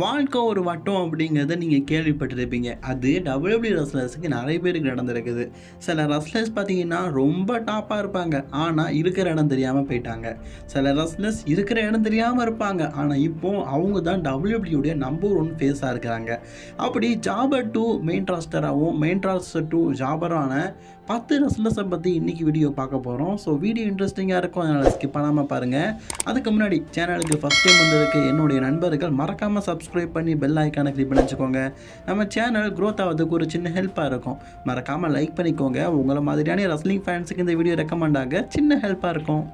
வாழ்க்கை ஒரு வட்டம் அப்படிங்கிறத நீங்கள் கேள்விப்பட்டிருப்பீங்க. அது டபிள்யூபிள்யூ ரஸ்லர்ஸுக்கு நிறைய பேருக்கு நடந்திருக்குது. சில ரஸ்லர்ஸ் பார்த்தீங்கன்னா ரொம்ப டாப்பாக இருப்பாங்க. ஆனால் இருக்கிற இடம் தெரியாமல் போயிட்டாங்க. சில ரஸ்லர்ஸ் இருக்கிற இடம் தெரியாமல் இருப்பாங்க. ஆனால் இப்போ அவங்க தான் டபிள்யூபிள்யூடைய நம்பர் ஒன் ஃபேஸாக இருக்கிறாங்க. அப்படி ஜாபர் டூ மெயின் ராஸ்டராகவும் மெயின் ராஸ்டர் டூ ஜாபரான பத்து ரஸ்லர்ஸை பற்றி இன்றைக்கி வீடியோ பார்க்க போகிறோம் ஸோ வீடியோ இன்ட்ரெஸ்டிங்காக இருக்கும். அதனால் ஸ்கிப் பண்ணாமல் பாருங்கள் அதுக்கு முன்னாடி சேனலுக்கு ஃபஸ்ட் டைம் வந்ததுக்கு என்னுடைய நண்பர்கள் மறக்காமல் சப் சப்ஸ்கிரைப் பண்ணி பெல் ஐக்கானை கிளிக் பண்ணி வச்சுக்கோங்க. நம்ம சேனல் க்ரோத் ஆகிறதுக்கு ஒரு சின்ன ஹெல்ப்பாக இருக்கும். மறக்காமல் லைக் பண்ணிக்கோங்க. உங்களை மாதிரியான ரஸ்லிங் ஃபேன்ஸுக்கு இந்த வீடியோ ரெக்கமெண்ட் ஆக சின்ன ஹெல்ப்பாக இருக்கும்.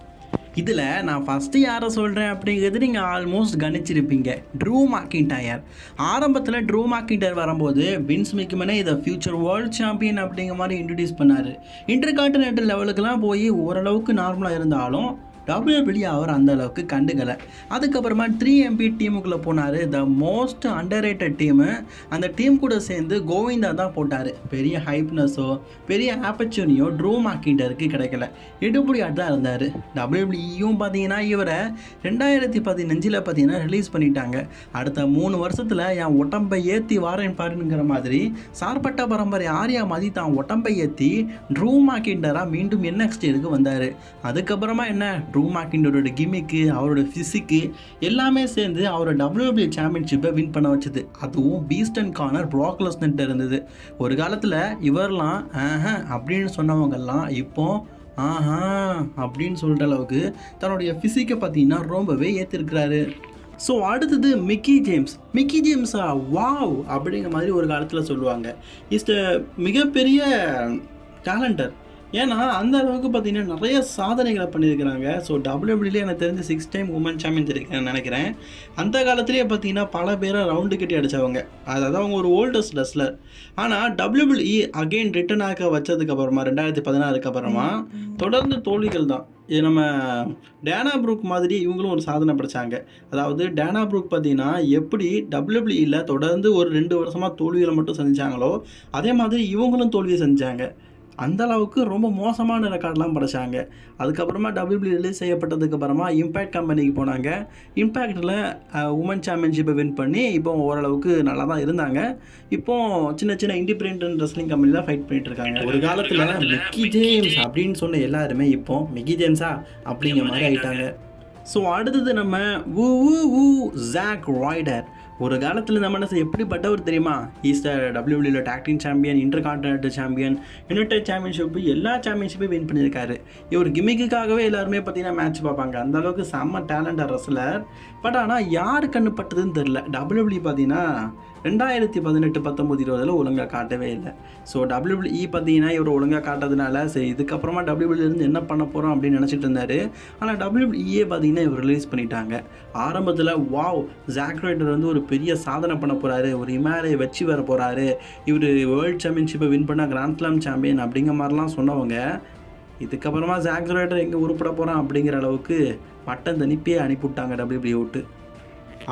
இதில் நான் ஃபஸ்ட்டு யாரை சொல்கிறேன் அப்படிங்கிறது நீங்கள் ஆல்மோஸ்ட் கணிச்சிருப்பீங்க. ட்ரூ மாக்கின்டயர் ஆரம்பத்தில் ட்ரூ மாக்கின்டயர் வரும்போது வின்ஸ் மிக்குமனே இதை ஃபியூச்சர் வேர்ல்ட் சாம்பியன் அப்படிங்கிற மாதிரி இன்ட்ரடியூஸ் பண்ணார். இன்டர் கான்டினென்டல் லெவலுக்குலாம் போய் ஓரளவுக்கு நார்மலாக இருந்தாலும் டபிள்யூபிள்யூ அவர் அந்த அளவுக்கு கண்டுக்கலை. அதுக்கப்புறமா த்ரீ எம்பி டீமுக்குள்ளே போனார். The most under rated team அந்த டீம் கூட சேர்ந்து கோவிந்தா தான் போட்டார். பெரிய ஹைப்னஸோ பெரிய ஆப்பர்ச்சுனியோ ட்ரூ மாக்கிண்டருக்கு கிடைக்கல. எடுபடியாக தான் இருந்தார். டபிள்யூபிடியும் பார்த்தீங்கன்னா இவரை ரெண்டாயிரத்தி பதினஞ்சில் பார்த்தீங்கன்னா ரிலீஸ் பண்ணிட்டாங்க. அடுத்த மூணு வருஷத்தில் என் உடம்பை ஏற்றி வாரேன் பாருங்கிற மாதிரி சார்பட்ட பரம்பரை ஆர்யா மாதிரி தான் உடம்பை ஏற்றி ட்ரூ மார்க்கிண்டராக மீண்டும் என்எக்ஸ்டிக்கு வந்தார். அதுக்கப்புறமா என்ன? ட்ரூ மேக்கிண்டோட கிமிக்கு அவரோட ஃபிசிக்கு எல்லாமே சேர்ந்து அவரோட டபிள்யூபிள்யூ சாம்பியன்ஷிப்பை வின் பண்ண வச்சது. அதுவும் பீஸ்டன் கார்னர் ப்ராக்லஸ்னட் இருந்தது. ஒரு காலத்தில் இவரெலாம் ஆஹா அப்படின்னு சொன்னவங்கெல்லாம் இப்போ ஆஹா அப்படின்னு சொல்கிற அளவுக்கு தன்னுடைய ஃபிசிக்கை பார்த்தீங்கன்னா ரொம்பவே ஏற்றிருக்கிறாரு ஸோ அடுத்தது மிக்கி ஜேம்ஸ் மிக்கி ஜேம்ஸா வாவ் அப்படிங்கிற மாதிரி ஒரு காலத்தில் சொல்லுவாங்க. இஸ் மிகப்பெரிய டேலண்டர் ஏன்னா அந்த அளவுக்கு பார்த்தீங்கன்னா நிறைய சாதனைகளை பண்ணியிருக்கிறாங்க. ஸோ டபிள்யூபிள்யூலே எனக்கு தெரிஞ்சு சிக்ஸ் டைம் உமன் சாம்பியன்ஸ் இருக்கேன்னு நினைக்கிறேன். அந்த காலத்திலேயே பார்த்தீங்கன்னா பல பேரை ரவுண்டு கட்டி அடித்தவங்க அதாவது அவங்க ஒரு ஓல்டஸ்ட் ரெஸ்லர் ஆனால் டபிள்யூபிள்இ அகெயின் ரிட்டர்ன் ஆக வச்சதுக்கு அப்புறமா ரெண்டாயிரத்தி பதினாறுக்கு அப்புறமா தொடர்ந்து தோல்விகள் தான். இது நம்ம டேனா ப்ரூக் மாதிரி இவங்களும் ஒரு சாதனை படைச்சாங்க. அதாவது டேனா ப்ரூக் பார்த்தீங்கன்னா எப்படி டபிள்யூபிள்இயில் தொடர்ந்து ஒரு ரெண்டு வருஷமாக தோல்விகளை மட்டும் செஞ்சாங்களோ அதே மாதிரி இவங்களும் தோல்வியை செஞ்சாங்க அந்த அளவுக்கு ரொம்ப மோசமான ரெக்கார்ட்லாம் படைச்சாங்க. அதுக்கப்புறமா டபிள்யூபிள்யூ ரிலீஸ் செய்யப்பட்டதுக்கப்புறமா இம்பேக்ட் கம்பெனிக்கு போனாங்க. இம்பேக்டில் உமன் சாம்பியன்ஷிப்பை வின் பண்ணி இப்போ ஓரளவுக்கு நல்லா தான் இருந்தாங்க. இப்போ சின்ன சின்ன இண்டிபெண்ட் ரெஸ்லிங் கம்பெனி தான் ஃபைட் பண்ணிட்டு இருக்காங்க ஒரு காலத்தில் மிக்கி ஜேம்ஸ் அப்படின்னு சொன்ன எல்லாருமே இப்போ மிக்கி ஜேம்ஸா அப்படிங்கிற மாதிரி ஆயிட்டாங்க. ஸோ அடுத்தது நம்ம வு வு ஜாக் ராய்டர் ஒரு காலத்தில் நம்ம என்ன எப்படிப்பட்டவர் தெரியுமா? ஈஸ்டர் டபிள்யூபிள்யூல tag team champion intercontinental champion united championship எல்லா சாம்பியன்ஷிப்பையும் வின் பண்ணியிருக்காரு. இவர் கிமிக்குக்காகவே எல்லாருமே பார்த்தீங்கன்னா மேட்ச் பார்ப்பாங்க. அந்த அளவுக்கு செம்ம டேலண்டாக ரசலர் பட் ஆனால் யார் கண்ணுப்பட்டதுன்னு தெரில டபிள்யூபிள்யூ பார்த்தீங்கன்னா ரெண்டாயிரத்தி பதினெட்டு பத்தொம்பது இருபதில் ஒழுங்காக காட்டவே இல்லை. ஸோ டபிள்யூபிள்யூ பார்த்தீங்கன்னா இவர் ஒழுங்காக காட்டதுனால சரி இதுக்கப்புறமா டபிள்யூபிள்யூலேருந்து என்ன பண்ண போகிறோம் அப்படின்னு நினச்சிட்டு இருந்தார். ஆனால் டபிள்யூபிள்யூஏ பார்த்தீங்கன்னா இவர் ரிலீஸ் பண்ணிட்டாங்க. ஆரம்பத்தில் வாவ் ஜாக்ரைடர் வந்து ஒரு பெரிய சாதனை பண்ண போகிறாரு ஒரு இமாலயை வச்சு வர போகிறாரு இவர் வேர்ல்டு சாம்பியன்ஷிப்பை வின் பண்ணால் கிராண்ட் ஸ்லாம் சாம்பியன் அப்படிங்கிற மாதிரிலாம் சொன்னவங்க இதுக்கப்புறமா ஜாக் எங்கே உருப்பட போகிறான் அப்படிங்கிற அளவுக்கு பட்டம் தனிப்பே அனுப்பிவிட்டாங்க டபிள்யூபிள்யூ விட்டு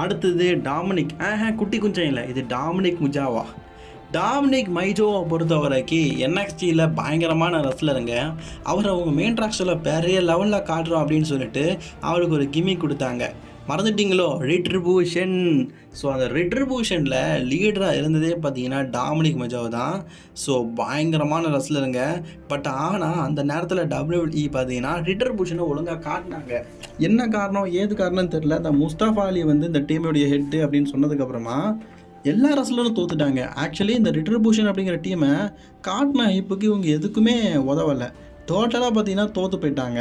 அடுத்தது டாமினிக். ஆஹா குட்டி குஞ்சம் இல்லை இது டாமினிக் முஜாவா. டாமினிக் மைஜோவை பொறுத்த வரைக்கும் என்எக்ஸ்டியில் பயங்கரமான ரெஸ்லருங்க அவர் அவங்க மெயின் ட்ராக்ஸில் பெரிய லெவலில் காட்டுறோம் அப்படின்னு சொல்லிட்டு அவருக்கு ஒரு கிம்மி கொடுத்தாங்க. மறந்துட்டீங்களோ? ரிட்ரிபியூஷன் ஸோ அந்த ரிட்ரிபியூஷனில் லீடராக இருந்ததே பார்த்தீங்கன்னா டாமினிக் மஜாவ் தான். ஸோ பயங்கரமான ரெஸ்லருங்க பட் ஆனால் அந்த நேரத்தில் டபிள்யூஇ பார்த்தீங்கன்னா ரிட்ரிபியூஷனை ஒழுங்காக காட்டினாங்க. என்ன காரணம்? ஏது காரணம்னு தெரில அந்த முஸ்தாஃபா அலி வந்து இந்த டீமுடைய ஹெட்டு அப்படின்னு சொன்னதுக்கப்புறமா எல்லா ரசலரும் தோத்துட்டாங்க. ஆக்சுவலி இந்த ரிட்ரிபியூஷன் அப்படிங்கிற டீமை காட்டின ஹைப்புக்கு இவங்க எதுக்குமே உதவலை. டோட்டலாக பார்த்தீங்கன்னா தோற்று போயிட்டாங்க.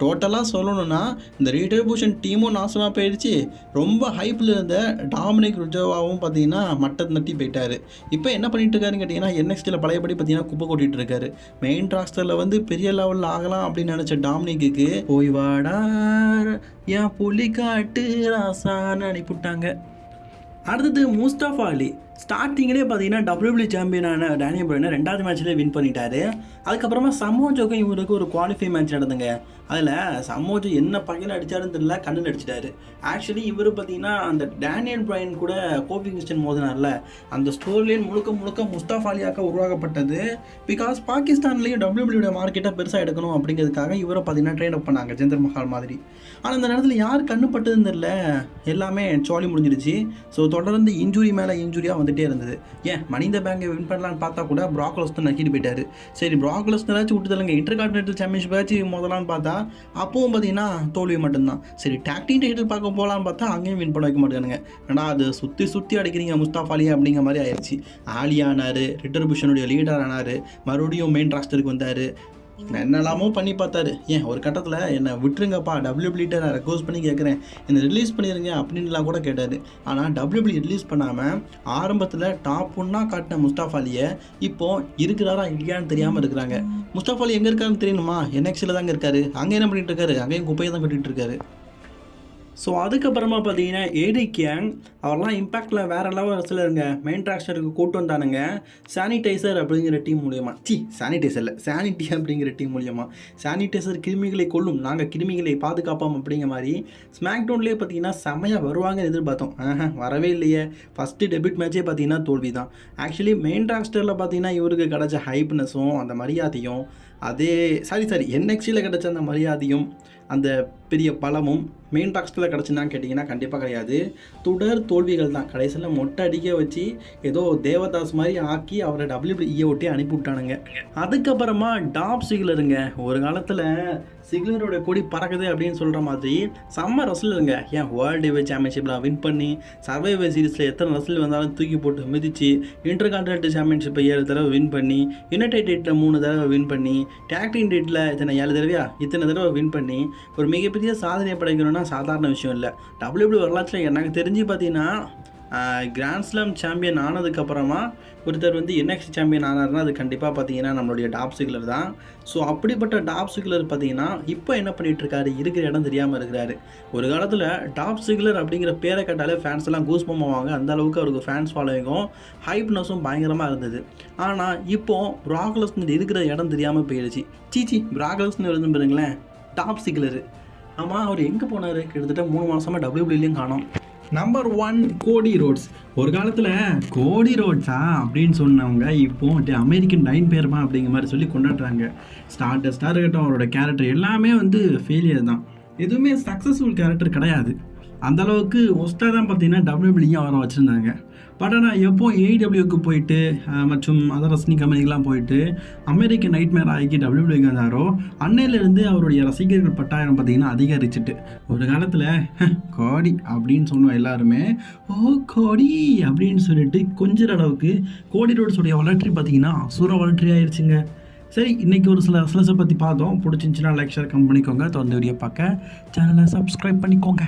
டோட்டலாக சொல்லணும்னா இந்த ரீட்ரிபியூஷன் டீமும் நாசமாக போயிடுச்சு. ரொம்ப ஹைப்பில் இருந்த டாமினிக் ருஜோவாவும் பார்த்தீங்கன்னா மட்டம் நட்டி போயிட்டார். இப்போ என்ன பண்ணிட்டு இருக்காருன்னு கேட்டிங்கன்னா என்எக்ஸ்டியில் பழையபடி பார்த்தீங்கன்னா குப்பை கொட்டிகிட்டு இருக்காரு. மெயின் ராஸ்டரில் வந்து பெரிய லெவலில் ஆகலாம் அப்படின்னு நினச்ச டாமினிக்கு போய் வாடா என் புலிகாட்டு ராசான்னு அனுப்பிவிட்டாங்க அடுத்தது முஸ்தாஃபா அலி. ஸ்டார்டிங்லேயே பார்த்தீங்கன்னா டபிள்யூபிள்யூ சாம்பியனான டேனியல் பிரைனை ரெண்டாவது மேட்ச்லேயே வின் பண்ணிட்டாரு. அதுக்கப்புறமா சமோஜோக்கும் இவருக்கு ஒரு குவாலிஃபை மேட்ச் நடந்துங்க அதில் சமோஜோ என்ன பகையில் அடித்தாருன்னு தெரியல கண்ணில் அடிச்சிட்டாரு. ஆக்சுவலி இவர் பார்த்தீங்கன்னா அந்த டேனியல் பிரைன் கூட கோபி கிறிஸ்டன் மோதினார்ல. அந்த ஸ்டோரிலேயே முழுக்க முழுக்க முஸ்தாஃபாலியாக உருவாக்கப்பட்டது. பிகாஸ் பாகிஸ்தான்லேயும் டபிள்யூபிள்யூட மார்க்கெட்டை பெருசாக எடுக்கணும் அப்படிங்கிறதுக்காக இவரை பார்த்தீங்கன்னா ட்ரெயின் அப் பண்ணாங்க ஜெந்தர் மஹால் மாதிரி. ஆனால் அந்த நேரத்தில் யார் கண்ணுப்பட்டதுன்னு தெரியல. எல்லாமே சோழி முடிஞ்சிருச்சு. ஸோ தொடர்ந்து இன்ஜுரி மேலே இன்ஜுரியாக வந்துட்டே இருந்தது. ஏன்? மனித பேங்கை வின் பண்ணலான்னு பார்த்தா கூட ப்ராக்லஸ் தான் நக்கிட்டு போயிட்டார். சரி ப்ராக்லஸ் ஏதாச்சும் விட்டு தரலங்க இன்டர் கான்டினென்டல் சாம்பியன்ஷிப் ஏதாச்சும் முதலான்னு பார்த்தா அப்பவும் பார்த்தீங்கன்னா தோல்வி மட்டும்தான். சரி டாக்டிங் டைட்டில் பார்க்க போகலான்னு பார்த்தா அங்கேயும் வின் பண்ண வைக்க மாட்டேங்கிறாங்க ஏன்னா அது சுற்றி சுற்றி அடிக்கிறீங்க முஸ்தாஃப் அலி அப்படிங்கிற மாதிரி ஆயிடுச்சு. ஆலி ஆனார் ரிட்டர்பியூஷனுடைய லீடர் ஆனார். மறுபடியும் மெயின் ராஸ்டருக்கு வந்தார். என்னெல்லாமோ பண்ணி பார்த்தாரு. ஏன் ஒரு கட்டத்தில் என்னை விட்டுருங்கப்பா டபிள்யூபிள்யூட்ட நான் ரெக்வஸ்ட் பண்ணி கேட்குறேன். என்னை ரிலீஸ் பண்ணிடுங்க அப்படின்லாம் கூட கேட்டார். ஆனால் டபிள்யூபிள்யூ ரிலீஸ் பண்ணாமல் ஆரம்பத்தில் டாப் ஒன்னா காட்டின முஸ்தாஃப் அலியை இப்போ இருக்கிறாரா இல்லையான்னு தெரியாமல் இருக்கிறாங்க. முஸ்தாஃப் அலி எங்கே இருக்காருன்னு தெரியணுமா? என்எக்ஸில் தாங்க இருக்காரு. அங்கே என்ன பண்ணிட்டு இருக்காரு? அங்கேயும் குப்பையை தான் கட்டிட்டு இருக்காரு. ஸோ அதுக்கப்புறமா பார்த்தீங்கன்னா ஏடி கியாங் அவர்லாம் இம்பேக்டில் வேறு லெவல் இருங்க மெயின் ட்ராக்ஸ்டருக்கு கூட்டு வந்தானுங்க. சானிடைசர் அப்படிங்கிற டீம் மூலியமா. சி சானிடைசரில் சானிட்டி அப்படிங்கிற டீம் மூலியமாக சானிடைசர் கிருமிகளை கொல்லும் நாங்கள் கிருமிகளை பாதுகாப்போம் அப்படிங்கிற மாதிரி ஸ்மாக்டவுன்லேயே பார்த்தீங்கன்னா செமையாக வருவாங்கன்னு எதிர்பார்த்தோம். ஆஹா, வரவே இல்லையே. ஃபஸ்ட்டு டெபிட் மேட்சே பார்த்தீங்கன்னா தோல்வி தான் ஆக்சுவலி மெயின் ட்ராக்ஸ்டரில் பார்த்தீங்கன்னா இவருக்கு கிடச்ச ஹைப்னஸும் அந்த மரியாதையும் அதே சாரி சாரி என்எக்ஸியில் கிடைச்ச அந்த மரியாதையும் அந்த பெரிய பலமும் மெயின் டாக்ஸில் கிடச்சுன்னா கேட்டிங்கன்னா கண்டிப்பாக கிடையாது. தொடர் தோல்விகள் தான். கடைசியில் மொட்டை அடிக்க வச்சு ஏதோ தேவதாஸ் மாதிரி ஆக்கி அவரை டபிள்யூபிள்யூ ஒட்டி அனுப்பி விட்டானுங்க. அதுக்கப்புறமா டாப் சிக்லருங்க. ஒரு காலத்தில் சிக்லரோட கொடி பறக்குது அப்படின்னு சொல்கிற மாதிரி செம்ம ரசிலருங்க ஏன் வேர்ல்டு வே சாம்பியன்ஷிப்பில் வின் பண்ணி சர்வைவர் சீரிஸில் எத்தனை ரசில் வந்தாலும் தூக்கி போட்டு மிதித்து இன்டர் கான்டினென்டல் சாம்பியன்ஷிப்பை ஏழு தடவை வின் பண்ணி யுனைடெட் டேட்டில் மூணு தடவை வின் பண்ணி டேக்டிங் டேட்டில் இத்தனை ஏழு தடவையா? இத்தனை தடவை வின் பண்ணி ஒரு மிகப்பெரிய சாதனை படைக்கணும்னா சாதாரண விஷயம் இல்லை. டபிள்யூபிள்யூ வரலாற்றில் எனக்கு தெரிஞ்சு பார்த்தீங்கன்னா கிராண்ட் ஸ்லாம் சாம்பியன் ஆனதுக்கப்புறமா ஒருத்தர் வந்து என்எக்ஸ் சாம்பியன் ஆனார்னா அது கண்டிப்பாக பார்த்தீங்கன்னா நம்மளுடைய டாப் சிக்லர் தான். ஸோ அப்படிப்பட்ட டாப் சிக்லர் பார்த்தீங்கன்னா இப்போ என்ன பண்ணிட்டு இருக்காரு? இருக்கிற இடம் தெரியாமல் இருக்கிறாரு. ஒரு காலத்தில் டாப் சிக்லர் அப்படிங்கிற பேரை கேட்டாலே ஃபேன்ஸ் எல்லாம் கூஸ் பண்ணுவாங்க அந்த அளவுக்கு அவருக்கு ஃபேன்ஸ் ஃபாலோவிங்கும் ஹைப்னஸும் பயங்கரமாக இருந்தது. ஆனால் இப்போது ப்ராக்லஸ் இருக்கிற இடம் தெரியாமல் போயிடுச்சு. சீச்சி ப்ராக்லஸ்னு இருந்து பாருங்களேன். டாப் சிக்லரு ஆமாம் அவர் எங்கே போனார்? கிட்டத்தட்ட மூணு மாதமாக டபிள்யூபிள்யூலையும் காணோம். நம்பர் ஒன் கோடி ரோட்ஸ் ஒரு காலத்தில் கோடி ரோட்ஸா அப்படின்னு சொன்னவங்க இப்போ அமெரிக்கன் நைன் பேருமா அப்படிங்கிற மாதிரி சொல்லி கொண்டாடுறாங்க. ஸ்டார்டர் ஸ்டார் இருக்கட்டும் அவரோட கேரக்டர் எல்லாமே வந்து ஃபெயிலியர் தான். எதுவுமே சக்ஸஸ்ஃபுல் கேரக்டர் கிடையாது. அந்தளவுக்கு ஒஸ்ட்டாக தான் பார்த்தீங்கன்னா டபிள்யூபிள்யூ அவரை வச்சுருந்தாங்க. பட் ஆனால் எப்போ ஏடபிள்யூக்கு போயிட்டு மற்றும் அதர் ரசனி கம்பெனிக்கெலாம் போயிட்டு அமெரிக்க நைட் மேர் ஆகி டபிள்யூபிள்யூக்கு வந்தாரோ அன்னையிலேருந்து அவருடைய ரசிகர்கள் பட்டாயிரம் பார்த்தீங்கன்னா அதிகரிச்சுட்டு. ஒரு காலத்தில் கோடி அப்படின்னு சொன்னோம் எல்லாருமே. ஓ கோடி அப்படின்னு சொல்லிட்டு கொஞ்ச அளவுக்கு கோடி ரோட்ஸுடைய வளர்ச்சி பார்த்தீங்கன்னா அசுர வளர்ச்சி ஆயிடுச்சுங்க சரி இன்னைக்கு ஒரு சில அசலஸை பற்றி பார்த்தோம். பிடிச்சிருந்துச்சுன்னா லைக் ஷேர் கம் பண்ணிக்கோங்க. தொடர்ந்து வீடியோ பார்க்க. சேனலை சப்ஸ்கிரைப் பண்ணிக்கோங்க.